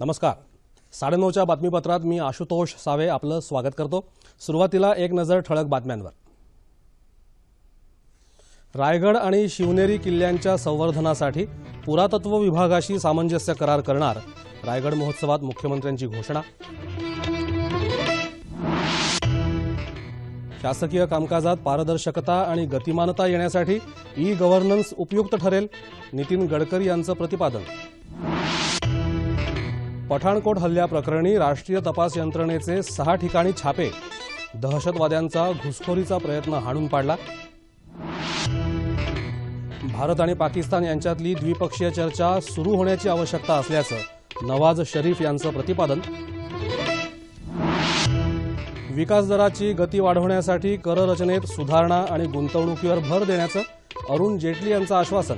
नमस्कार. साडेनऊच्या बातमीपत्रात मी आशुतोष सावे आपलं स्वागत करतो. सुरुवातीला एक नजर ठळक बातम्यांवर. रायगड आणि शिवनेरी किल्ल्यांच्या संवर्धनासाठी पुरातत्व विभागाशी सामंजस्य करार करणार रायगड महोत्सवात मुख्यमंत्र्यांची घोषणा. शासकीय कामकाजात पारदर्शकता आणि गतिमानता येण्यासाठी ई गव्हर्नन्स उपयुक्त ठरेल नितीन गडकरी यांचं प्रतिपादन. पठाणकोट हल्ल्याप्रकरणी राष्ट्रीय तपास यंत्रणेचे सहा ठिकाणी छापे. दहशतवाद्यांचा घुसखोरीचा प्रयत्न हाणून पाडला. भारत आणि पाकिस्तान यांच्यातली द्विपक्षीय चर्चा सुरू होण्याची आवश्यकता असल्याचं नवाज शरीफ यांचं प्रतिपादन. विकास दराची गती वाढवण्यासाठी कररचनेत सुधारणा आणि गुंतवणुकीवर भर देण्याचं अरुण जेटली यांचं आश्वासन.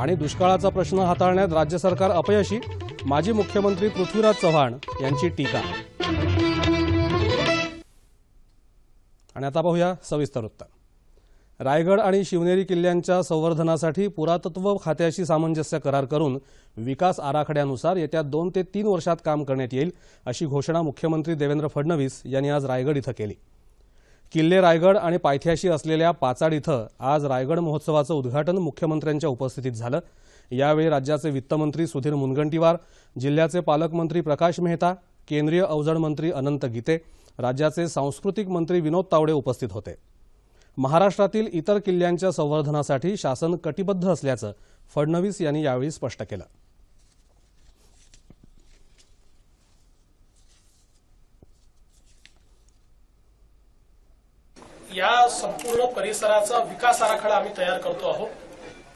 आणि दुष्काळाचा प्रश्न हाताळण्यात राज्य सरकार अपयशी माजी मुख्यमंत्री पृथ्वीराज चव्हाण यांची टीका. आणि आता पाहूया सविस्तर वृत्त रायगड आणि शिवनेरी किल्ल्यांच्या संवर्धनासाठी पुरातत्व खात्याशी सामंजस्य करार करून विकास आराखड्यानुसार येत्या दोन ते तीन वर्षात काम करण्यात येईल अशी घोषणा मुख्यमंत्री देवेंद्र फडणवीस यांनी आज रायगड इथं केली. किल्ले रायगड आणि पायथ्याशी असलेल्या पाचाड इथं आज रायगड महोत्सवाचं उद्घाटन मुख्यमंत्र्यांच्या उपस्थितीत झालं. यावेळी राज्याचे वित्तमंत्री सुधीर मुनगंटीवार जिल्ह्याचे पालकमंत्री प्रकाश मेहता केंद्रीय अवजड मंत्री अनंत गीते राज्याचे सांस्कृतिक मंत्री विनोद तावडे उपस्थित होते. महाराष्ट्रातील इतर किल्ल्यांच्या संवर्धनासाठी शासन कटिबद्ध असल्याचं फडणवीस यांनी यावेळी स्पष्ट केलं. या संपूर्ण परिसराचा विकास आराखडा आम्ही तयार करतो आहोत.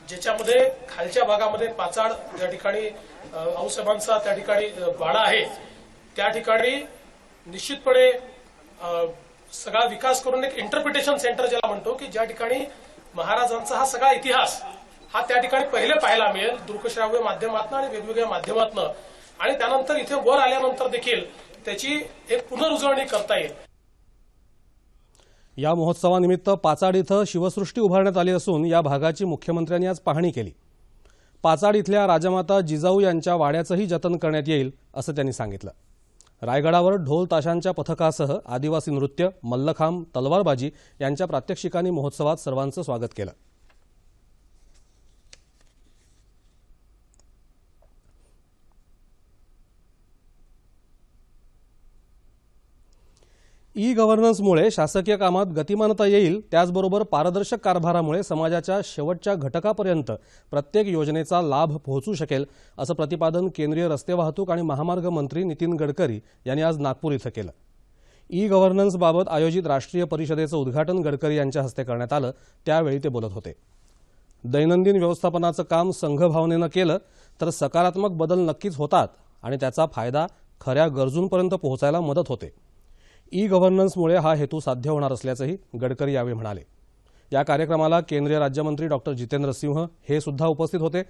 ज्याच्यामध्ये खालच्या भागामध्ये पाचाड ज्या ठिकाणी औसाहेबांचा त्या ठिकाणी वाडा आहे त्या ठिकाणी निश्चितपणे सगळा विकास करून एक इंटरप्रिटेशन सेंटर ज्याला म्हणतो की ज्या ठिकाणी महाराजांचा हा सगळा इतिहास हा त्या ठिकाणी पहिले पाहायला मिळेल दृकश्राव्य माध्यमातून आणि वेगवेगळ्या माध्यमातून. आणि त्यानंतर इथे वर आल्यानंतर देखील त्याची एक पुनरुजळणी करता येईल. या महोत्सवानिमित्त पाचाड इथं शिवसृष्टी उभारण्यात आली असून या भागाची मुख्यमंत्र्यांनी आज पाहणी केली. पाचाड इथल्या राजमाता जिजाऊ यांच्या वाड्याचंही जतन करण्यात येईल असं त्यांनी सांगितलं. रायगडावर ढोल ताशांच्या पथकासह आदिवासी नृत्य मल्लखांब तलवारबाजी यांच्या प्रात्यक्षिकांनी महोत्सवात सर्वांचं स्वागत केलं. ई गव्हर्नन्समुळे शासकीय कामात गतिमानता येईल त्याचबरोबर पारदर्शक कारभारामुळे समाजाच्या शेवटच्या घटकापर्यंत प्रत्येक योजनेचा लाभ पोहोचू शकेल असं प्रतिपादन केंद्रीय रस्ते वाहतूक आणि महामार्ग मंत्री नितीन गडकरी यांनी आज नागपूर इथं केलं. ई गव्हर्नन्सबाबत आयोजित राष्ट्रीय परिषदेचं उद्घाटन गडकरी यांच्या हस्ते करण्यात आलं त्यावेळी ते बोलत होते. दैनंदिन व्यवस्थापनाचं काम संघभावनेनं केलं तर सकारात्मक बदल नक्कीच होतात आणि त्याचा फायदा खऱ्या गरजूंपर्यंत पोहोचायला मदत होते. ई गव्हर्नन्समुळे हा हेतू साध्य होणार असल्याचंही गडकरी यावेळी म्हणाले. या कार्यक्रमाला केंद्रीय राज्यमंत्री डॉक्टर जितेंद्र सिंह हे सुद्धा उपस्थित होते.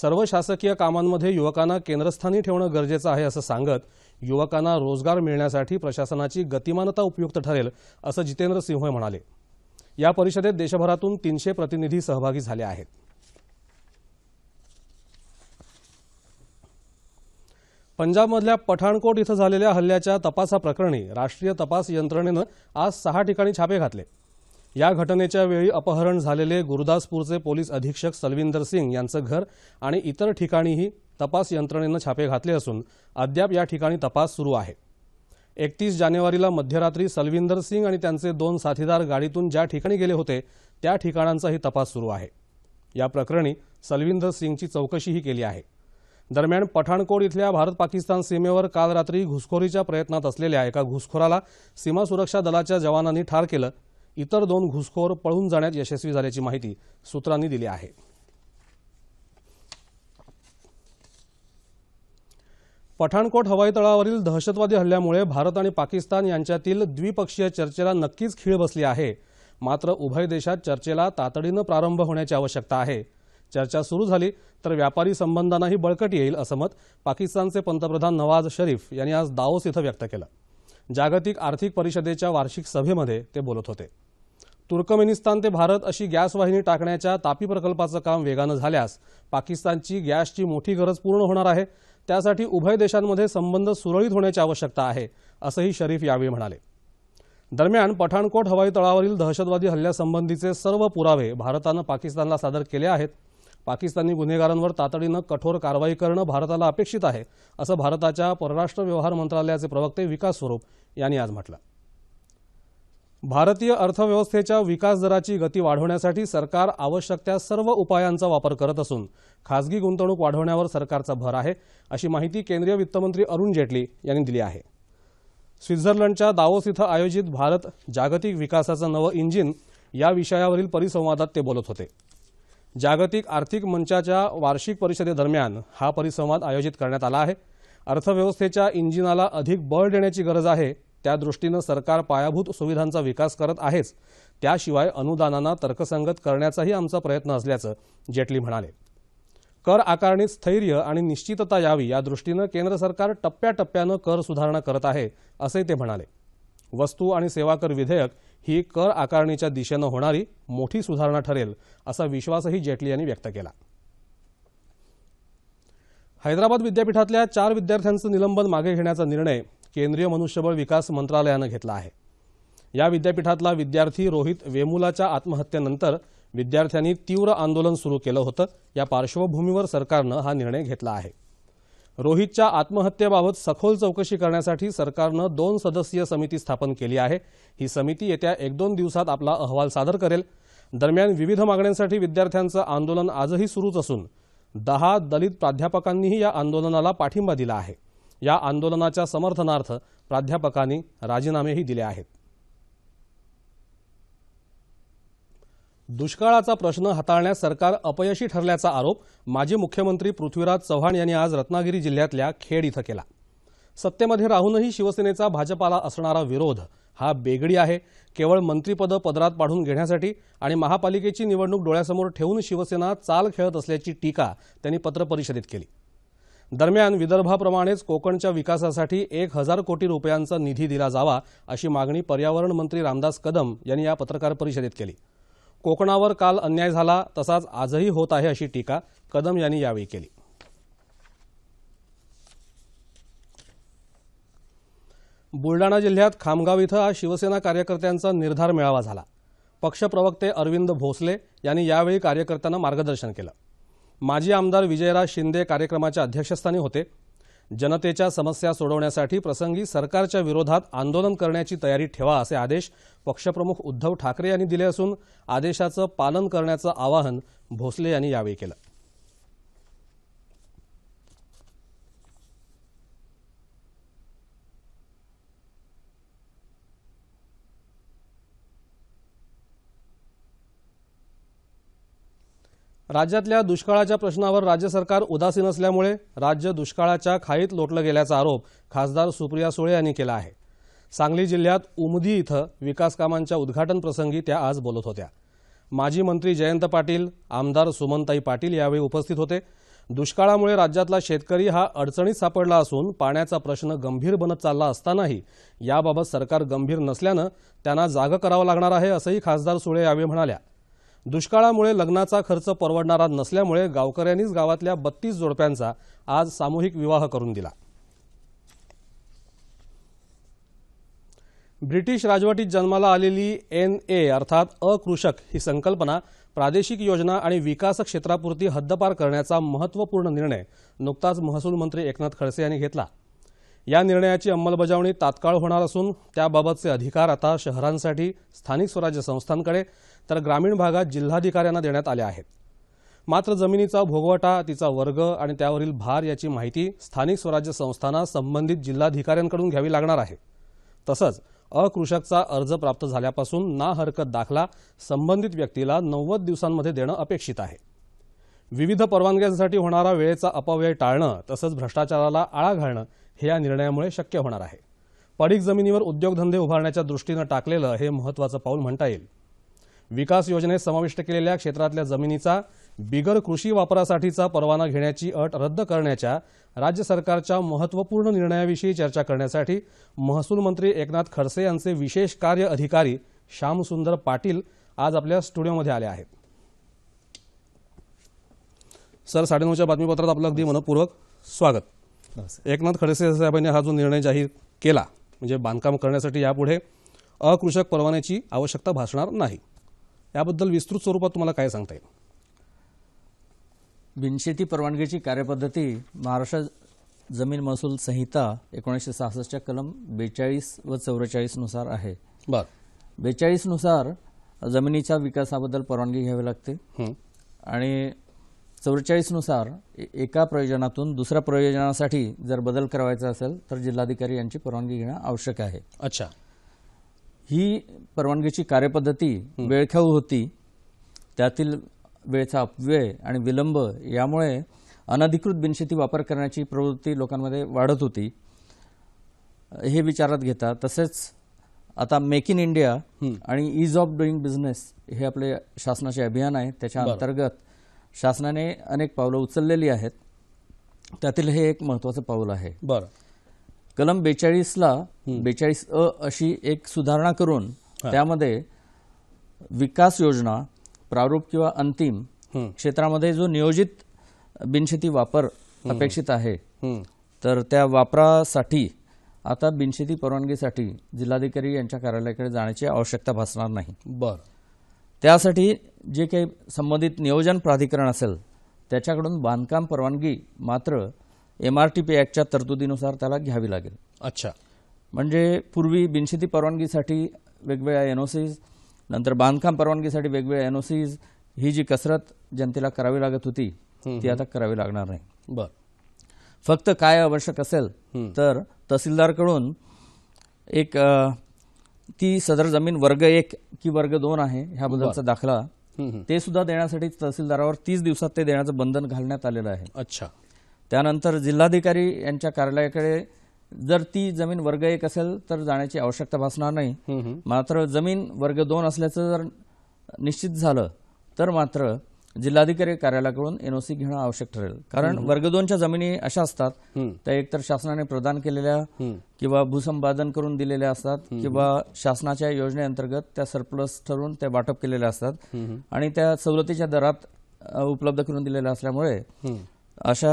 सर्व शासकीय कामांमध्ये युवकांना केंद्रस्थानी ठेवणं गरजेचं आहे असं सांगत युवकांना रोजगार मिळण्यासाठी प्रशासनाची गतिमानता उपयुक्त ठरेल असं जितेंद्र सिंह म्हणाले. या परिषदेत देशभरातून तीनशे प्रतिनिधी सहभागी झाले आहेत. पंजाबमधल्या पठाणकोट इथं झालेल्या हल्ल्याच्या तपासाप्रकरणी राष्ट्रीय तपास यंत्रणेनं आज सहा ठिकाणी छापे घातले. या घटनेच्या वेळी अपहरण झालेले गुरुदासपूरचे पोलीस अधीक्षक सलविंदर सिंग यांचं घर आणि इतर ठिकाणीही तपास यंत्रणेनं छापे घातले असून अद्याप या ठिकाणी तपास सुरू आहे. एकतीस जानेवारीला मध्यरात्री सलविंदर सिंग आणि त्यांचे दोन साथीदार गाडीतून ज्या ठिकाणी गेले होते त्या ठिकाणांचाही तपास सुरू आहे. या प्रकरणी सलविंदर सिंगची चौकशीही केली आहे. दरम्यान पठाणकोट इथल्या भारत पाकिस्तान सीमेवर काल रात्री घुसखोरीच्या प्रयत्नात असलेल्या एका घुसखोराला सीमा सुरक्षा दलाच्या जवानांनी ठार केलं. इतर दोन घुसखोर पळून जाण्यात यशस्वी झाल्याची माहिती सूत्रांनी दिली आहे. पठाणकोट हवाई तळावरील दहशतवादी हल्ल्यामुळे भारत आणि पाकिस्तान यांच्यातील द्विपक्षीय चर्चेला नक्कीच खीळ बसली आहे. मात्र उभय देशात चर्चेला तातडीनं प्रारंभ होण्याची आवश्यकता आहे. चर्चा सुरू झाली तर व्यापारी संबंधांनाही बळकट येईल असं मत पाकिस्तानचे पंतप्रधान नवाज शरीफ यांनी आज दाओस इथं व्यक्त केलं. जागतिक आर्थिक परिषदेच्या वार्षिक सभेमध्ये ते बोलत होते. तुर्कमेनिस्तान ते भारत अशी गॅस वाहिनी टाकण्याच्या तापी प्रकल्पाचं काम वेगानं झाल्यास पाकिस्तानची गॅसची मोठी गरज पूर्ण होणार आहे. त्यासाठी उभय देशांमध्ये संबंध सुरळीत होण्याची आवश्यकता आहे असंही शरीफ यावेळी म्हणाले. दरम्यान पठाणकोट हवाई तळावरील दहशतवादी हल्ल्यासंबंधीचे सर्व पुरावे भारतानं पाकिस्तानला सादर केले आहेत. पाकिस्तानी गुन्हेगारांवर तातडीनं कठोर कारवाई करणं भारताला अपेक्षित आहे असं भारताच्या परराष्ट्र व्यवहार मंत्रालयाचे प्रवक्ते विकास स्वरूप यांनी आज म्हटलं. भारतीय अर्थव्यवस्थेच्या विकास दराची गती वाढवण्यासाठी सरकार आवश्यक त्या सर्व उपायांचा वापर करत असून खासगी गुंतवणूक वाढवण्यावर सरकारचा भर आहे अशी माहिती केंद्रीय वित्तमंत्री अरुण जेटली यांनी दिली आहे. स्वित्झर्लंडच्या दावोस इथं आयोजित भारत जागतिक विकासाचं नवं इंजिन या विषयावरील परिसंवादात ते बोलत होते. जागतिक आर्थिक मंचाच्या वार्षिक परिषदेदरम्यान हा परिसंवाद आयोजित करण्यात आला आहे. अर्थव्यवस्थेच्या इंजिनाला अधिक बळ देण्याची गरज आहे. त्या दृष्टीनं सरकार पायाभूत सुविधांचा विकास करत आहेच. त्याशिवाय अनुदानांना तर्कसंगत करण्याचाही आमचा प्रयत्न असल्याचं जेटली म्हणाले. कर आकारणीत स्थैर्य आणि निश्चितता यावी या दृष्टीनं केंद्र सरकार टप्प्याटप्प्यानं कर सुधारणा करत आहे असंही ते म्हणाले. वस्तू आणि सेवा कर विधेयक ही कर आकारणीच्या दिशेनं होणारी मोठी सुधारणा ठरेल असा विश्वासही जेटली यांनी व्यक्त केला. हैदराबाद विद्यापीठातल्या चार विद्यार्थ्यांचं निलंबन मागे घेण्याचा निर्णय केंद्रीय मनुष्यबळ विकास मंत्रालयानं घेतला आहे. या विद्यापीठातला विद्यार्थी रोहित वेमुलाच्या आत्महत्येनंतर विद्यार्थ्यांनी तीव्र आंदोलन सुरू केलं होतं. या पार्श्वभूमीवर सरकारनं हा निर्णय घेतला आहे. रोहितच्या आत्महत्येबाबत सखोल चौकशी करण्यासाठी सरकारनं दोन सदस्यीय समिती स्थापन केली आहे. ही समिती येत्या एक दोन दिवसात आपला अहवाल सादर करेल. दरम्यान विविध मागण्यांसाठी विद्यार्थ्यांचं आंदोलन आजही सुरूच असून दहा दलित प्राध्यापकांनीही या आंदोलनाला पाठिंबा दिला आहे. या आंदोलनाच्या समर्थनार्थ प्राध्यापकांनी राजीनामेही दिले आहेत. दुष्काळाचा प्रश्न हाताळण्यास सरकार अपयशी ठरल्याचा आरोप माजी मुख्यमंत्री पृथ्वीराज चव्हाण यांनी आज रत्नागिरी जिल्ह्यातल्या खेड इथं केला. सत्तेमध्ये राहूनही शिवसेनेचा भाजपाला असणारा विरोध हा बेगडी आहे. केवळ मंत्रीपदं पदरात पाडून घेण्यासाठी आणि महापालिकेची निवडणूक डोळ्यासमोर ठेवून शिवसेना चाल खेळत असल्याची टीका त्यांनी पत्रपरिषदेत केली. दरम्यान विदर्भाप्रमाणेच कोकणच्या विकासासाठी एक हजार कोटी रुपयांचा निधी दिला जावा अशी मागणी पर्यावरण मंत्री रामदास कदम यांनी या पत्रकार परिषदेत केली. कोकणावर काल अन्याय झाला तसाच आजही होत आहे अशी टीका कदम यांनी यावेळी केली. बुलडाणा जिल्ह्यात खामगाव इथं आज शिवसेना कार्यकर्त्यांचा निर्धार मेळावा झाला. पक्षप्रवक्ते अरविंद भोसले यांनी यावेळी कार्यकर्त्यांना मार्गदर्शन केलं. माजी आमदार विजयराज शिंदे कार्यक्रमाच्या अध्यक्षस्थानी होते. जनतेच्या समस्या सोडवण्यासाठी प्रसंगी सरकारच्या विरोधात आंदोलन करण्याची तयारी ठेवा असे आदेश पक्षप्रमुख उद्धव ठाकरे यांनी दिले असून आदेशाचं पालन करण्याचं आवाहन भोसले यांनी यावेळी केलं. राज्यातल्या दुष्काळाच्या प्रश्नावर राज्य सरकार उदासीन असल्यामुळे राज्य दुष्काळाच्या खाईत लोटलं गेल्याचा आरोप खासदार सुप्रिया सुळे यांनी केला आहे. सांगली जिल्ह्यात उमदी इथं विकास कामांच्या उद्घाटन प्रसंगी त्या आज बोलत होत्या. माजी मंत्री जयंत पाटील आमदार सुमनताई पाटील यावेळी उपस्थित होते. दुष्काळामुळे राज्यातला शेतकरी हा अडचणीत सापडला असून पाण्याचा प्रश्न गंभीर बनत चालला असतानाही याबाबत सरकार गंभीर नसल्यानं त्यांना जागं करावं लागणार आहे असंही खासदार सुळे यावेळी म्हणाल्या. दुष्काळामुळे लग्नाचा खर्च परवडणारा नसल्यामुळे गावकऱ्यांनीच गावातल्या बत्तीस जोडप्यांचा आज सामूहिक विवाह करून दिला. ब्रिटिश राजवटीत जन्माला आलेली एन ए अर्थात अकृषक ही संकल्पना प्रादेशिक योजना आणि विकास क्षेत्रापुरती हद्दपार करण्याचा महत्त्वपूर्ण निर्णय नुकताच महसूल मंत्री एकनाथ खडसे यांनी घेतला. या निर्णयाची अंमलबजावणी तात्काळ होणार असून त्याबाबतचे अधिकार आता शहरांसाठी स्थानिक स्वराज्य संस्थांकडे तर ग्रामीण भागात जिल्हाधिकाऱ्यांना देण्यात आले आहेत. मात्र जमिनीचा भोगवटा तिचा वर्ग आणि त्यावरील भार याची माहिती स्थानिक स्वराज्य संस्थांना संबंधित जिल्हाधिकाऱ्यांकडून घ्यावी लागणार आहे. तसंच अकृषकचा अर्ज प्राप्त झाल्यापासून ना हरकत दाखला संबंधित व्यक्तीला नव्वद दिवसांमध्ये देणं अपेक्षित आहे. विविध परवानग्यांसाठी होणारा वेळेचा अपव्यय टाळणं तसंच भ्रष्टाचाराला आळा घालणं हे या निर्णयामुळे शक्य होणार आहे. पडीक जमिनीवर उद्योगधंदे उभारण्याच्या दृष्टीनं टाकलेलं हे महत्त्वाचं पाऊल म्हणता येईल. विकास योजनेत समाविष्ट केलेल्या क्षेत्रातल्या जमिनीचा बिगर कृषी वापरासाठीचा परवाना घेण्याची अट रद्द करण्याच्या राज्य सरकारच्या महत्त्वपूर्ण निर्णयाविषयी चर्चा करण्यासाठी महसूल मंत्री एकनाथ खडसे यांचे विशेष कार्य अधिकारी श्यामसुंदर पाटील आज आपल्या स्टुडिओमध्ये आले आहेत. सर साडेनऊच्या बातमीपत्रात आपलं अगदी मनपूर्वक स्वागत. एकनाथ खडसे साहेबांनी हा जो निर्णय जाहीर केला म्हणजे बांधकाम करण्यासाठी यापुढे अकृषक परवान्याची आवश्यकता भासणार नाही. याबद्दल विस्तृत स्वरूपात तुम्हाला काय सांगता येईल? बिनशेती परवानगीची कार्यपद्धती महाराष्ट्र जमीन महसूल संहिता एकोणीसशे सहासष्टच्या कलम बेचाळीस व चौवेचाळीसनुसार आहे. बर. बेचाळीसनुसार जमिनीच्या विकासाबद्दल परवानगी घ्यावी लागते. आणि चौवेचाळीसनुसार एका प्रयोजनातून दुसऱ्या प्रयोजनासाठी जर बदल करावायचा असेल तर जिल्हाधिकारी यांची परवानगी घेणं आवश्यक आहे. अच्छा. ही परवानगीची कार्यपद्धती वेळखाऊ होती. त्यातील वेळेचा अपव्यय आणि विलंब यामुळे अनधिकृत बिनशेती वापर करण्याची प्रवृत्ती लोकांमध्ये वाढत होती. हे विचारात घेता तसेच आता मेक इन इंडिया आणि इज ऑफ डुईंग बिझनेस हे आपले शासनाचे अभियान आहे. त्याच्या अंतर्गत शासनाने अनेक पावलं उचललेली आहेत. त्यातील हे एक महत्त्वाचं पाऊल आहे. बरं. कलम बेचाळीसला बेचाळीस अ अशी एक सुधारणा करून त्यामध्ये विकास योजना प्रारूप किंवा अंतिम. क्षेत्रामध्ये जो नियोजित बिनशेती वापर अपेक्षित आहे. तर त्या वापरासाठी आता बिनशेती परवानगीसाठी जिल्हाधिकारी यांच्या कार्यालयाकडे जाण्याची आवश्यकता भासणार नाही. बरं. त्यासाठी जे काही संबंधित नियोजन प्राधिकरण असेल त्याच्याकडून बांधकाम परवानगी मात्र एम आर टी पी ॲक्टच्या तरतुदीनुसार त्याला घ्यावी लागेल. अच्छा. म्हणजे पूर्वी बिनशेती परवानगीसाठी वेगवेगळ्या एनओसीज नंतर बांधकाम परवानगीसाठी वेगवेगळ्या एनओसीज ही जी कसरत जनतेला करावी लागत होती ती आता करावी लागणार नाही. बरं. फक्त काय आवश्यक असेल तर तहसीलदारकडून एक ती सदर जमीन वर्ग एक की वर्ग दोन आहे ह्याबद्दलचा दाखला. ते सुद्धा देण्यासाठी तहसीलदारावर तीस दिवसात ते देण्याचं बंधन घालण्यात आलेलं आहे. अच्छा. त्यानंतर जिल्हाधिकारी यांच्या कार्यालयाकडे जर ती जमीन वर्ग एक असेल तर जाण्याची आवश्यकता भासणार नाही. मात्र जमीन वर्ग दोन असल्याचं जर निश्चित झालं तर मात्र जिल्हाधिकारी कार्यालयाकडून एनओसी घेणं आवश्यक ठरेल कारण वर्ग दोनच्या जमिनी अशा असतात हं. त्या एकतर शासनाने प्रदान केलेल्या. किंवा भूसंपादन करून दिलेल्या असतात किंवा शासनाच्या योजनेअंतर्गत त्या सरप्लस ठरवून त्या वाटप केलेल्या असतात आणि त्या सवलतीच्या दरात उपलब्ध करून दिलेल्या असल्यामुळे. अशा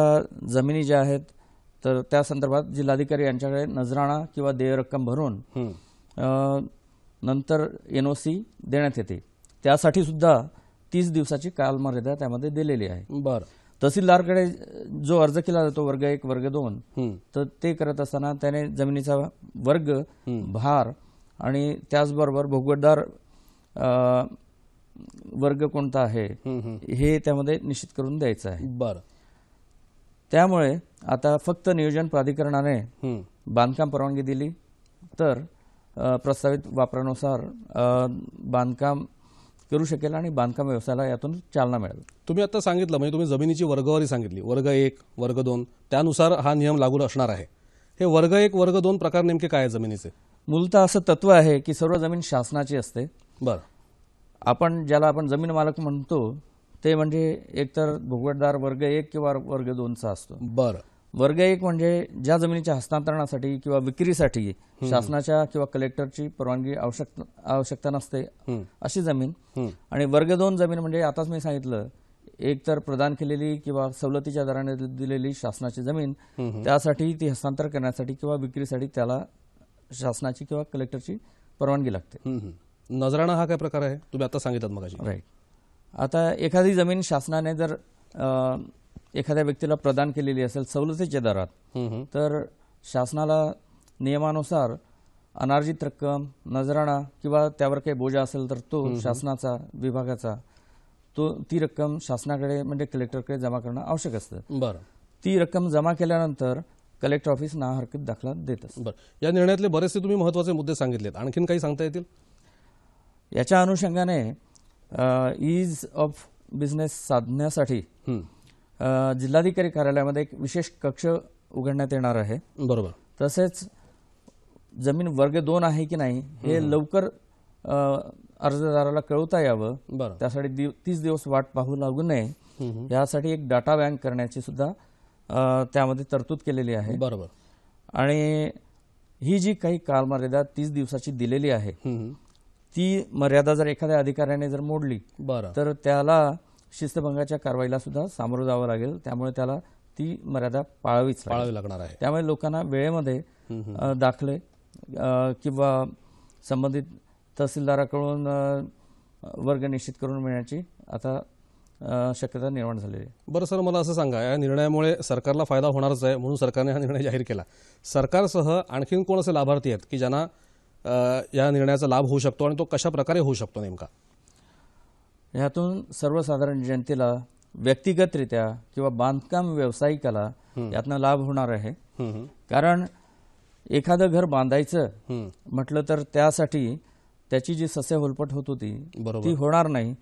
जमिनी ज्या आहेत तर त्या संदर्भात जिल्हाधिकारी यांच्याकडे नजराणा किंवा देय रक्कम भरून नंतर एनओसी देण्यात येते. त्यासाठी सुद्धा तीस दिवसाची कालमर्यादा त्यामध्ये दिलेली आहे. बरं. तहसीलदारकडे जो अर्ज केला जातो वर्ग एक वर्ग दोन. तर ते करत असताना त्याने जमिनीचा वर्ग भार आणि त्याचबरोबर भोगवटदार वर्ग कोणता आहे. हे त्यामध्ये निश्चित करून द्यायचं आहे. बरं. त्यामुळे आता फक्त नियोजन प्राधिकरणाने. बांधकाम परवानगी दिली. तर प्रस्तावित वापरानुसार बांधकाम करू शकेल आणि बांधकाम व्यवसायाला यातून चालना मिळेल. तुम्ही आता सांगितलं म्हणजे तुम्ही जमिनीची वर्गवारी सांगितली. वर्ग एक वर्ग दोन त्यानुसार हा नियम लागू असणार आहे. हे वर्ग एक वर्ग दोन प्रकार नेमके काय आहे जमिनीचे? मूलतः असं तत्व आहे की सर्व जमीन शासनाची असते. बरं. आपण ज्याला आपण जमीन मालक म्हणतो ते म्हणजे एकतर भोगवटदार वर्ग एक किंवा वर्ग दोनचा असतो. बरं. वर्ग एक म्हणजे ज्या जमिनीच्या हस्तांतरणासाठी किंवा विक्रीसाठी शासनाच्या किंवा कलेक्टरची परवानगी आवश्यक आवश्यकता नसते. अशी जमीन. आणि वर्ग दोन जमीन म्हणजे आताच मी सांगितलं एक तर प्रदान केलेली किंवा सवलतीच्या दराने दिलेली शासनाची जमीन त्यासाठी ती हस्तांतर करण्यासाठी किंवा विक्रीसाठी त्याला शासनाची किंवा कलेक्टरची परवानगी लागते. नजराणा हा काय प्रकार आहे? तुम्ही आता सांगितलं मगाशी. राईट आता एखादी जमीन शासनाने जर एखाद्या व्यक्तीला प्रदान केलेली असेल सवलतीच्या दरात. तर शासनाला नियमानुसार अनार्जित रक्कम नजराणा किंवा त्यावर काही बोजा असेल तर तो शासनाचा विभागाचा तो ती रक्कम शासनाकडे म्हणजे कलेक्टरकडे जमा करणं आवश्यक असतं. बरं. ती रक्कम जमा केल्यानंतर कलेक्टर ऑफिस ना हरकत दाखला देत बरं. या निर्णयातले बरेचसे तुम्ही महत्त्वाचे मुद्दे सांगितलेत. आणखीन काही सांगता येतील? याच्या अनुषंगाने ईज ऑफ बिझनेस साधण्यासाठी जिल्हाधिकारी कार्यालयामध्ये एक विशेष कक्ष उघडण्यात येणार आहे. बरोबर. तसेच जमीन वर्ग दोन आहे की नाही हे लवकर अर्जदाराला कळवता यावं. त्यासाठी तीस दिवस वाट पाहू लागू नये. यासाठी एक डाटा बँक करण्याची सुद्धा त्यामध्ये तरतूद केलेली आहे. बरोबर. आणि ही जी काही कालमर्यादा तीस दिवसाची दिलेली आहे. ती मर्यादा जर एखाद्या अधिकाऱ्याने जर मोडली बरं. तर त्याला शिस्तभंगाच्या कारवाईला सुद्धा सामोरं जावं लागेल. त्यामुळे त्याला ती मर्यादा पाळावीच पाळावी लागणार आहे. त्यामुळे लोकांना वेळेमध्ये दाखले किंवा संबंधित तहसीलदाराकडून वर्ग निश्चित करून मिळण्याची आता शक्यता निर्माण झालेली आहे. बरं सर मला असं सांगा या निर्णयामुळे सरकारला फायदा होणारच आहे म्हणून सरकारने हा निर्णय जाहीर केला. सरकारसह आणखीन कोण असे लाभार्थी आहेत की ज्यांना या निर्णयाचा लाभ होऊ शकतो आणि तो कशा प्रकारे होऊ शकतो नेमका? ह्यातून सर्वसाधारण जनतेला व्यक्तिगतरित्या किंवा बांधकाम व्यावसायिकाला यातनं लाभ होणार आहे. कारण एखादं घर बांधायचं. म्हटलं तर त्यासाठी त्याची जी सस्य होलपट होत होती ती होणार नाही.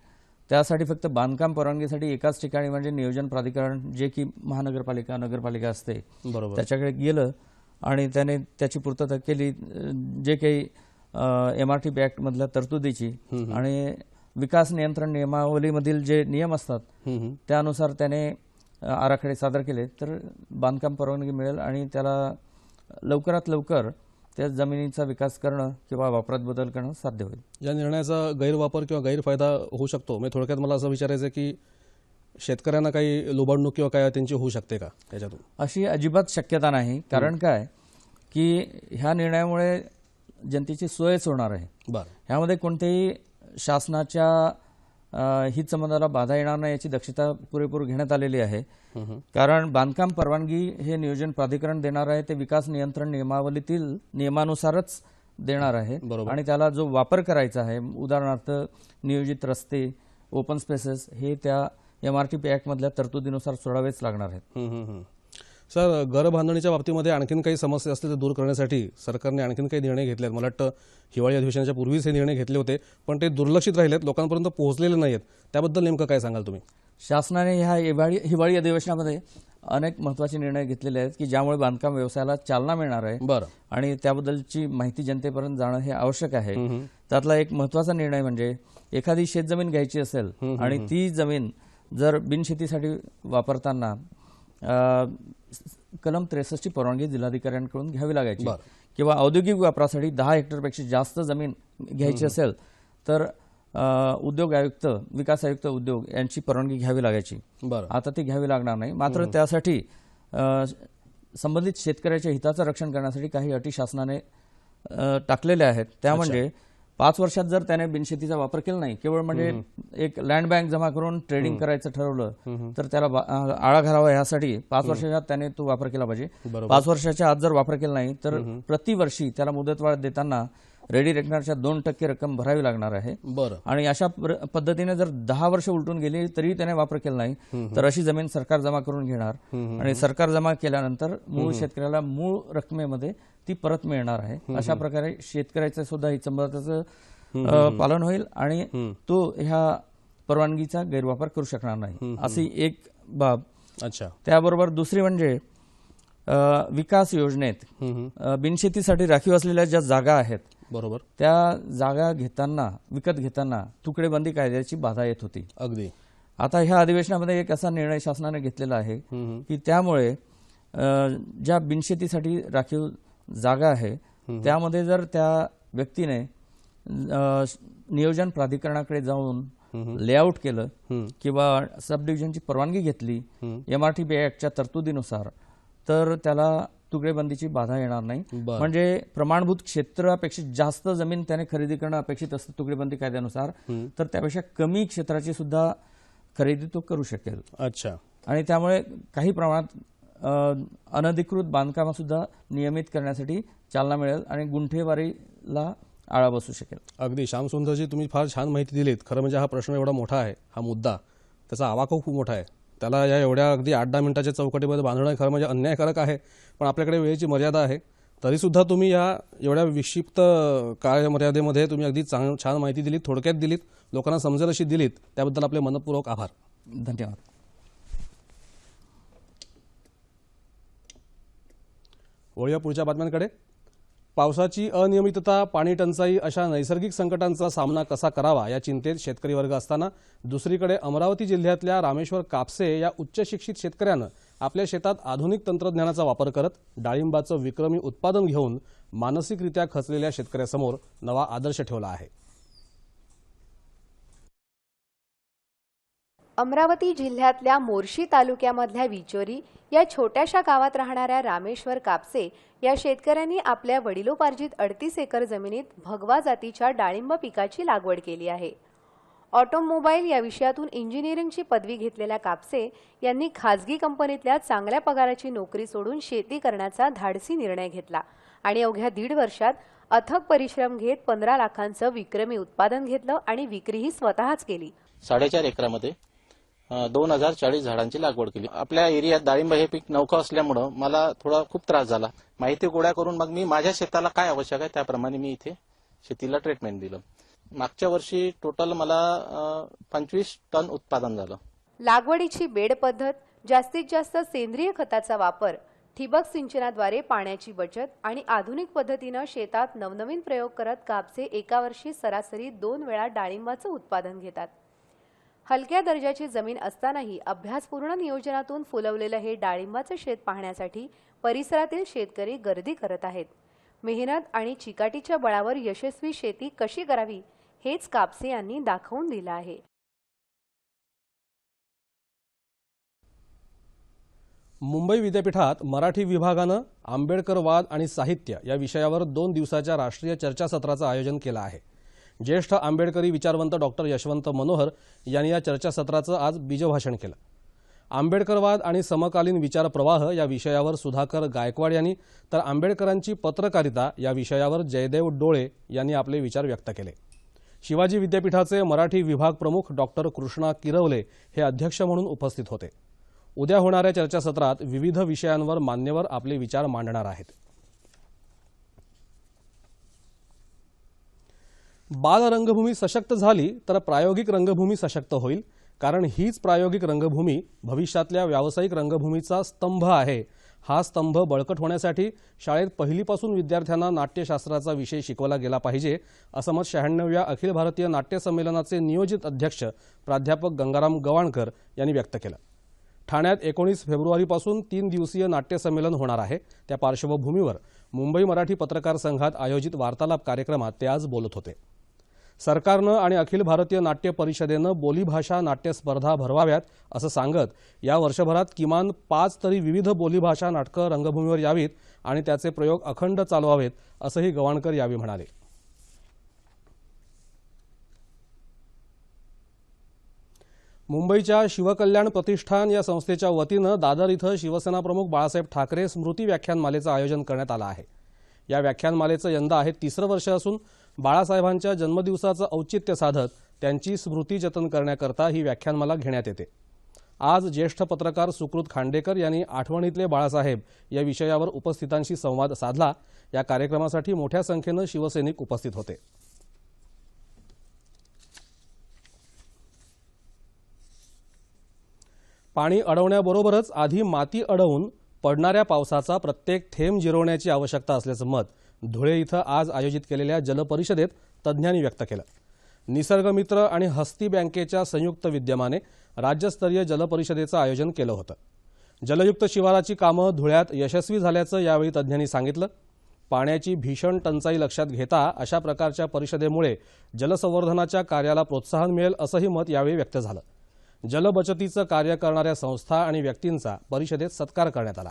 त्यासाठी फक्त बांधकाम परवानगीसाठी एकाच ठिकाणी म्हणजे नियोजन प्राधिकरण जे की महानगरपालिका नगरपालिका असते त्याच्याकडे गेलं आणि त्याने त्याची पूर्तता केली जे काही एम आर टी ॲक्टमधल्या तरतुदीची आणि विकास नियंत्रण नियमावलीमधील जे नियम असतात. त्यानुसार त्याने आराखडे सादर केले. तर बांधकाम परवानगी मिळेल आणि त्याला लवकरात लवकर त्या जमिनीचा विकास करणं किंवा वापरात बदल करणं साध्य होईल. या निर्णयाचा गैरवापर किंवा गैरफायदा होऊ शकतो. म्हणजे थोडक्यात मला असं विचारायचं की शेतकऱ्यांना काही लुबाडणूक किंवा काय त्यांची होऊ शकते का त्याच्यातून? अशी अजिबात शक्यता नाही. कारण काय? की ह्या निर्णयामुळे जनतेची सोयच होणार आहे. बरं. ह्यामध्ये कोणत्याही शासनाच्या अ, हितसंबंधाला बाधा येणार नाही याची दक्षता पुरेपूर घेण्यात आलेली आहे. कारण बांधकाम परवानगी हे नियोजन प्राधिकरण देणार आहे ते विकास नियंत्रण नियमावलीतील नियमानुसारच देणार आहे. बरोबर. आणि त्याला जो वापर करायचा आहे उदाहरणार्थ नियोजित रस्ते ओपन स्पेसेस हे त्या एम आर टी पी ॲक्टमधल्या तरतुदीनुसार सोडावेच लागणार आहेत. सर घर बांधणीच्या बाबतीमध्ये आणखीन काही समस्या असतील तर दूर करण्यासाठी सरकारने आणखीन काही निर्णय घेतले आहेत मला वाटतं हिवाळी अधिवेशनाच्या पूर्वीच हे निर्णय घेतले होते पण ते दुर्लक्षित राहिलेत लोकांपर्यंत पोहोचलेले नाही आहेत त्याबद्दल नेमकं काय सांगाल तुम्ही? शासनाने ह्या हिवाळी हिवाळी अधिवेशनामध्ये अनेक महत्त्वाचे निर्णय घेतलेले आहेत की ज्यामुळे बांधकाम व्यवसायाला चालना मिळणार आहे. बरं. आणि त्याबद्दलची माहिती जनतेपर्यंत जाणं हे आवश्यक आहे. त्यातला एक महत्त्वाचा निर्णय म्हणजे एखादी शेतजमीन घ्यायची असेल आणि ती जमीन जर बिनशेतीसाठी वापरताना कलम त्रेसष्टची परवानगी जिल्हाधिकाऱ्यांकडून घ्यावी लागायची. किंवा औद्योगिक वापरासाठी दहा हेक्टरपेक्षा जास्त जमीन घ्यायची असेल तर उद्योग आयुक्त विकास आयुक्त उद्योग यांची परवानगी घ्यावी लागायची. बरं. आता ती घ्यावी लागणार नाही. मात्र त्यासाठी संबंधित शेतकऱ्याच्या हिताचं रक्षण करण्यासाठी काही अटी शासनाने टाकलेल्या आहेत. त्या म्हणजे पाच वर्षात जर त्याने बिनशेतीचा वापर केला नाही केवळ म्हणजे एक लँड बँक जमा करून ट्रेडिंग करायचं ठरवलं तर त्याला आळा घालावा यासाठी पाच वर्षाच्या आत त्याने तो वापर केला पाहिजे. पाच वर्षाच्या आत जर वापर केला नाही तर प्रतिवर्षी त्याला मुदतवाढ देताना रेडी रेकनरच्या दोन टक्के रक्कम भरावी लागणार आहे. बरं. आणि अशा पद्धतीने जर दहा वर्ष उलटून गेली तरी त्याने वापर केला नाही तर अशी जमीन सरकार जमा करून घेणार. आणि सरकार जमा केल्यानंतर मूळ शेतकऱ्याला मूळ रकमेमध्ये ती परत मिळणार आहे. अशा प्रकारे शेतकऱ्याचं सुद्धा अ, पालन होईल आणि तो ह्या परवानगीचा गैरवापर करू शकणार नाही. अशी एक बाब. अच्छा. त्याबरोबर दुसरी म्हणजे विकास योजनेत बिनशेतीसाठी राखीव असलेल्या ज्या जागा आहेत बरोबर त्या जागा घेताना विकत घेताना तुकडेबंदी कायद्याची बाधा येत होती अगदी आता ह्या अधिवेशनामध्ये एक असा निर्णय शासनाने घेतलेला आहे. की त्यामुळे ज्या बिनशेतीसाठी राखीव जागा आहे त्यामध्ये जर त्या व्यक्तीने नियोजन प्राधिकरणाकडे जाऊन लेआउट केलं. किंवा सब डिव्हिजनची परवानगी घेतली हम्म. एम आर टी बी ॲक्टच्या तरतुदीनुसार तर त्याला तुकडेबंदीची बाधा येणार नाही. म्हणजे प्रमाणभूत क्षेत्रापेक्षा जास्त जमीन त्याने खरेदी करणं अपेक्षित असतं तुकडेबंदी कायद्यानुसार. तर त्यापेक्षा कमी क्षेत्राची सुद्धा खरेदी तो करू शकेल. अच्छा. आणि त्यामुळे काही प्रमाणात अनधिकृत बांधकामं सुद्धा नियमित करण्यासाठी चालना मिळेल आणि गुंठेवारीला आळा बसू शकेल. अगदी. श्याम सुंदरजी तुम्ही फार छान माहिती दिलीत. खरं म्हणजे हा प्रश्न एवढा मोठा आहे. हा मुद्दा. त्याचा आवाका खूप मोठा आहे. त्याला या एवढ्या अगदी आठ दहा मिनिटाच्या चौकटीमध्ये बांधणं खरं म्हणजे अन्यायकारक आहे पण आपल्याकडे वेळेची मर्यादा आहे. तरीसुद्धा तुम्ही या एवढ्या विक्षिप्त काळमर्यादेमध्ये तुम्ही अगदी चांग छान माहिती दिलीत थोडक्यात दिलीत लोकांना समजेल अशी दिलीत त्याबद्दल आपले मनपूर्वक आभार. धन्यवाद. वळूया पुढच्या बातम्यांकडे. पावसाची अनियमितता पाणी टंचाई अशा नैसर्गिक संकटांचा सामना कसा करावा या चिंतेत शेतकरी वर्ग असताना दुसरीकडे अमरावती जिल्ह्यातल्या रामेश्वर कापसे या उच्च शिक्षित शेतकऱ्यानं आपल्या शेतात आधुनिक तंत्रज्ञानाचा वापर करत डाळिंबाचं विक्रमी उत्पादन घेऊन मानसिकरित्या खचलेल्या शेतकऱ्यासमोर नवा आदर्श ठेवला आहे. अमरावती जिल्ह्यातल्या मोर्शी तालुक्यामधल्या विचोरी या छोट्याशा गावात राहणाऱ्या रामेश्वर कापसे या शेतकऱ्यांनी आपल्या वडिलोपार्जित अडतीस एकर जमिनीत भगवा जातीच्या डाळिंब पिकाची लागवड केली आहे. ऑटोमोबाईल या विषयातून इंजिनिअरिंगची पदवी घेतलेल्या कापसे यांनी खाजगी कंपनीतल्या चांगल्या पगाराची नोकरी सोडून शेती करण्याचा धाडसी निर्णय घेतला आणि अवघ्या दीड वर्षात अथक परिश्रम घेत पंधरा लाखांचं विक्रमी उत्पादन घेतलं आणि विक्रीही स्वतःच केली. साडेचार एकरामध्ये दोन हजार चाळीस झाडांची लागवड केली. आपल्या एरियात डाळिंब हे पीक नौका असल्यामुळं मला थोडा खूप त्रास झाला. माहिती गोळा करून मग मी माझ्या शेताला काय आवश्यक आहे त्याप्रमाणे मी इथे शेतीला ट्रीटमेंट दिलं. मागच्या वर्षी टोटल मला पंचवीस टन उत्पादन झालं. लागवडीची बेड पद्धत जास्तीत जास्त सेंद्रिय खताचा वापर ठिबक सिंचनाद्वारे पाण्याची बचत आणि आधुनिक पद्धतीनं शेतात नवनवीन प्रयोग करत कापसे एका वर्षी सरासरी दोन वेळा डाळिंबाचं उत्पादन घेतात. हलक्या दर्जाची जमीन असतानाही अभ्यासपूर्ण नियोजनातून फुलवलेलं हे डाळिंबाचं शेत पाहण्यासाठी परिसरातील शेतकरी गर्दी करत आहेत. मेहनत आणि चिकाटीच्या बळावर यशस्वी शेती कशी करावी हेच कापसे यांनी दाखवून दिलं आहे. मुंबई विद्यापीठात मराठी विभागानं आंबेडकरवाद आणि साहित्य या विषयावर दोन दिवसाच्या राष्ट्रीय चर्चासत्राचं आयोजन केलं आहे. ज्येष्ठ आंबेडकरी विचारवंत डॉक्टर यशवंत मनोहर यांनी या चर्चासत्राचं आज बीजभाषण केलं. आंबेडकरवाद आणि समकालीन विचार प्रवाह या विषयावर सुधाकर गायकवाड यांनी तर आंबेडकरांची पत्रकारिता या विषयावर जयदेव डोळे यांनी आपले विचार व्यक्त केले. शिवाजी विद्यापीठाचे मराठी विभाग प्रमुख डॉक्टर कृष्णा किरवले हे अध्यक्ष म्हणून उपस्थित होते. उद्या होणाऱ्या चर्चासत्रात विविध विषयांवर मान्यवर आपले विचार मांडणार आहेत. बालरंगभूमी सशक्त झाली तर प्रायोगिक रंगभूमी सशक्त होईल. कारण हीच प्रायोगिक रंगभूमी भविष्यातल्या व्यावसायिक रंगभूमीचा स्तंभ आहे. हा स्तंभ बळकट होण्यासाठी शाळेत पहिलीपासून विद्यार्थ्यांना नाट्यशास्त्राचा विषय शिकवला गेला पाहिजे असं मत शहाण्णव्या अखिल भारतीय नाट्य संमेलनाचे नियोजित अध्यक्ष प्राध्यापक गंगाराम गवाणकर यांनी व्यक्त केलं. ठाण्यात एकोणीस फेब्रुवारीपासून तीन दिवसीय नाट्य संमेलन होणार आहे. त्या पार्श्वभूमीवर मुंबई मराठी पत्रकार संघात आयोजित वार्तालाप कार्यक्रमात ते आज बोलत होते. सरकारनं आणि अखिल भारतीय नाट्य परिषदेनं बोलीभाषा नाट्य स्पर्धा भरवाव्यात असं सांगत या वर्षभरात किमान पाच तरी विविध बोलीभाषा नाटकं रंगभूमीवर यावीत आणि त्याचे प्रयोग अखंड चालवावेत असंही गवाणकर यावेळी म्हणाले. मुंबईच्या शिवकल्याण प्रतिष्ठान या संस्थेच्या वतीनं दादर इथं शिवसेना प्रमुख बाळासाहेब ठाकरे स्मृती व्याख्यानमालेचं आयोजन करण्यात आलं आहे. या व्याख्यानमालेचं यंदा आहे तिसरं वर्ष असून बाळासाहेबांच्या जन्मदिवसाचं औचित्य साधत त्यांची स्मृती जतन करण्याकरता ही व्याख्यानमाला घेण्यात येते. आज ज्येष्ठ पत्रकार सुकृत खांडेकर यांनी आठवणीतले बाळासाहेब या विषयावर उपस्थितांशी संवाद साधला. या कार्यक्रमासाठी मोठ्या संख्येनं शिवसैनिक उपस्थित होते. पाणी अडवण्याबरोबरच आधी माती अडवून पडणाऱ्या पावसाचा प्रत्येक थेंब जिरवण्याची आवश्यकता असल्याचं मत धुळे इथं आज आयोजित केलेल्या जलपरिषदेत तज्ज्ञांनी व्यक्त केलं. निसर्गमित्र आणि हस्ती बँकेच्या संयुक्त विद्यमाने राज्यस्तरीय जलपरिषदेचं आयोजन केलं होतं. जलयुक्त शिवाराची कामं धुळ्यात यशस्वी झाल्याचं यावेळी तज्ज्ञांनी सांगितलं. पाण्याची भीषण टंचाई लक्षात घेता अशा प्रकारच्या परिषदेमुळे जलसंवर्धनाच्या कार्याला प्रोत्साहन मिळेल असंही मत यावेळी व्यक्त झालं. जलबचतीचं कार्य करणाऱ्या संस्था आणि व्यक्तींचा परिषदेत सत्कार करण्यात आला.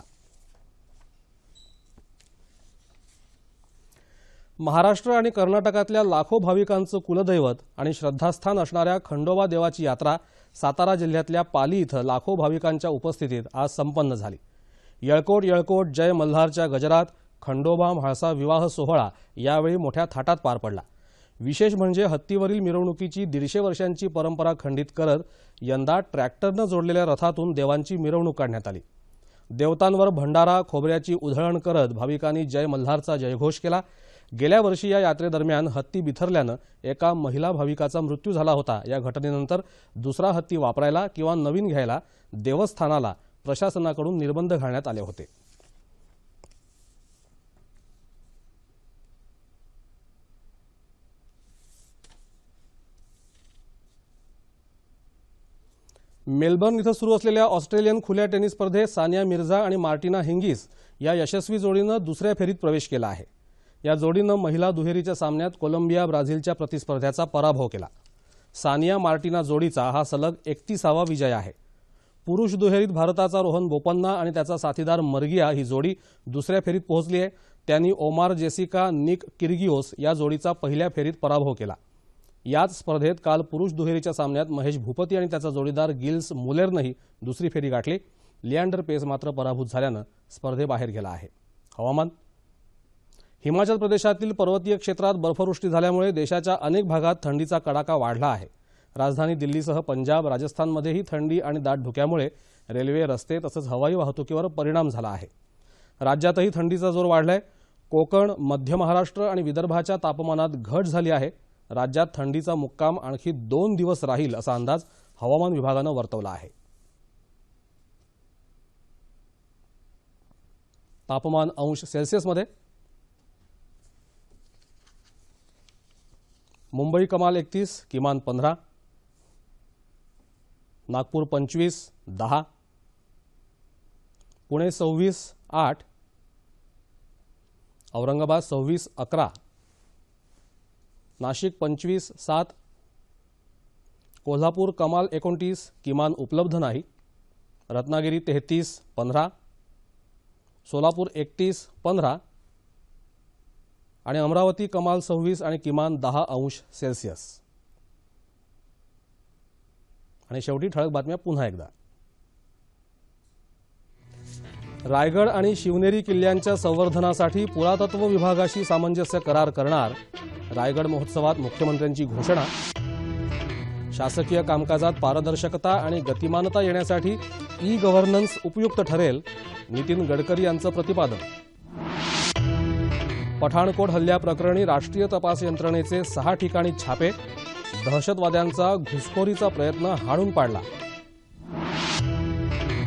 महाराष्ट्र आणि कर्नाटकातल्या लाखो भाविकांचं कुलदैवत आणि श्रद्धास्थान असणाऱ्या खंडोबा देवाची यात्रा सातारा जिल्ह्यातल्या पाली इथं लाखो भाविकांच्या उपस्थितीत आज संपन्न झाली. येळकोट येळकोट जय मल्हारच्या गजरात खंडोबा म्हाळसा विवाह सोहळा यावेळी मोठ्या थाटात पार पडला. विशेष म्हणजे हत्तीवरील मिरवणुकीची दीडशे वर्षांची परंपरा खंडित करत यंदा ट्रॅक्टरनं जोडलेल्या रथातून देवांची मिरवणूक काढण्यात आली. देवतांवर भंडारा खोबऱ्याची उधळण करत भाविकांनी जय मल्हारचा जयघोष केला. गेल्या वर्षी या यात्रेदरम्यान हत्ती बिथरल्यानं एका महिला भाविकाचा मृत्यू झाला होता. या घटनेनंतर दुसरा हत्ती वापरायला किंवा नवीन घ्यायला देवस्थानाला प्रशासनाकडून निर्बंध घालण्यात आले होते. मेलबर्न इथं सुरू असलेल्या ऑस्ट्रेलियन खुल्या टेनिस स्पर्धेत सानिया मिर्झा आणि मार्टिना हिंगीस या यशस्वी जोडीनं दुसऱ्या फेरीत प्रवेश केला आहे. या जोडीनं महिला दुहेरीच्या सामन्यात कोलंबिया ब्राझीलच्या प्रतिस्पर्ध्याचा पराभव केला. सानिया मार्टिना जोडीचा हा सलग एकतीसावा विजय आहे. पुरुष दुहेरीत भारताचा रोहन बोपन्ना आणि त्याचा साथीदार मर्गिया ही जोडी दुसऱ्या फेरीत पोहोचली आहे. त्यांनी ओमार जेसिका निक किर्गिओस या जोडीचा पहिल्या फेरीत पराभव केला. याच स्पर्धेत काल पुरुष दुहेरीच्या सामन्यात महेश भूपती आणि त्याचा जोडीदार गिल्स मुलेरनंही दुसरी फेरी गाठली. लिअँडर पेस मात्र पराभूत झाल्यानं स्पर्धेबाहेर गेला आहे. हवामान हिमाचल प्रदेशातील पर्वतीय क्षेत्रात बर्फवृष्टी झाल्यामुळे देशाच्या अनेक भागात थंडीचा कडाका वाढला आहे. राजधानी दिल्लीसह पंजाब राजस्थानमध्येही थंडी आणि दाट धुक्यामुळे रेल्वे रस्ते तसंच हवाई वाहतुकीवर परिणाम झाला आहे. राज्यातही थंडीचा जोर वाढलाय. कोकण मध्य महाराष्ट्र आणि विदर्भाच्या तापमानात घट झाली आहे. राज्यात थंडीचा मुक्काम आणखी दोन दिवस राहील असा अंदाज हवामान विभागानं वर्तवला आहे. तापमान अंश सेल्सिअसमध्ये मुंबई कमाल एकतीस किमान पंधरा. नागपूर पंचवीस दहा. पुणे सव्वीस आठ. औरंगाबाद सव्वीस अकरा. नाशिक पंचवीस सात. कोल्हापूर कमाल एकोणतीस किमान उपलब्ध नाही. रत्नागिरी तेहतीस पंधरा. सोलापूर एकतीस पंधरा. आणि अमरावती कमाल सव्वीस आणि किमान दहा अंश सेल्सिअस. आणि शेवटी ठळक बातम्या पुन्हा एकदा. रायगड आणि शिवनेरी किल्ल्यांच्या संवर्धनासाठी पुरातत्व विभागाशी सामंजस्य करार करणार रायगड महोत्सवात मुख्यमंत्र्यांची घोषणा. शासकीय कामकाजात पारदर्शकता आणि गतिमानता येण्यासाठी ई गव्हर्नन्स उपयुक्त ठरेल नितीन गडकरी यांचं प्रतिपादन. पठाणकोट हल्ल्याप्रकरणी राष्ट्रीय तपास यंत्रणेचे सहा ठिकाणी छापे दहशतवाद्यांचा घुसखोरीचा प्रयत्न हाणून पाडला.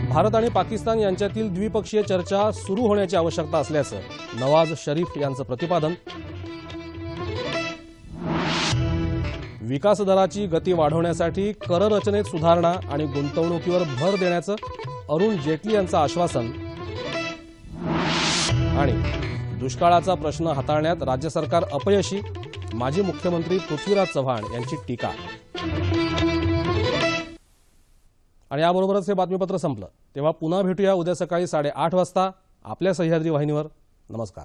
भारत आणि पाकिस्तान यांच्यातील द्विपक्षीय चर्चा सुरू होण्याची आवश्यकता असल्याचं नवाज शरीफ यांचं प्रतिपादन. विकास दराची गती वाढवण्यासाठी कर रचनेत सुधारणा आणि गुंतवणुकीवर भर देण्याचं अरुण जेटली यांचं आश्वासन. आणि दुष्काळाचा प्रश्न हाताळण्यात राज्य सरकार अपयशी? माजी मुख्यमंत्री पृथ्वीराज चव्हाण यांची टीका. आणि याबरोबरच हे बातमीपत्र संपलं. तेव्हा पुन्हा भेटूया उद्या सकाळी साडेआठ वाजता आपल्या सह्याद्री वाहिनीवर. नमस्कार.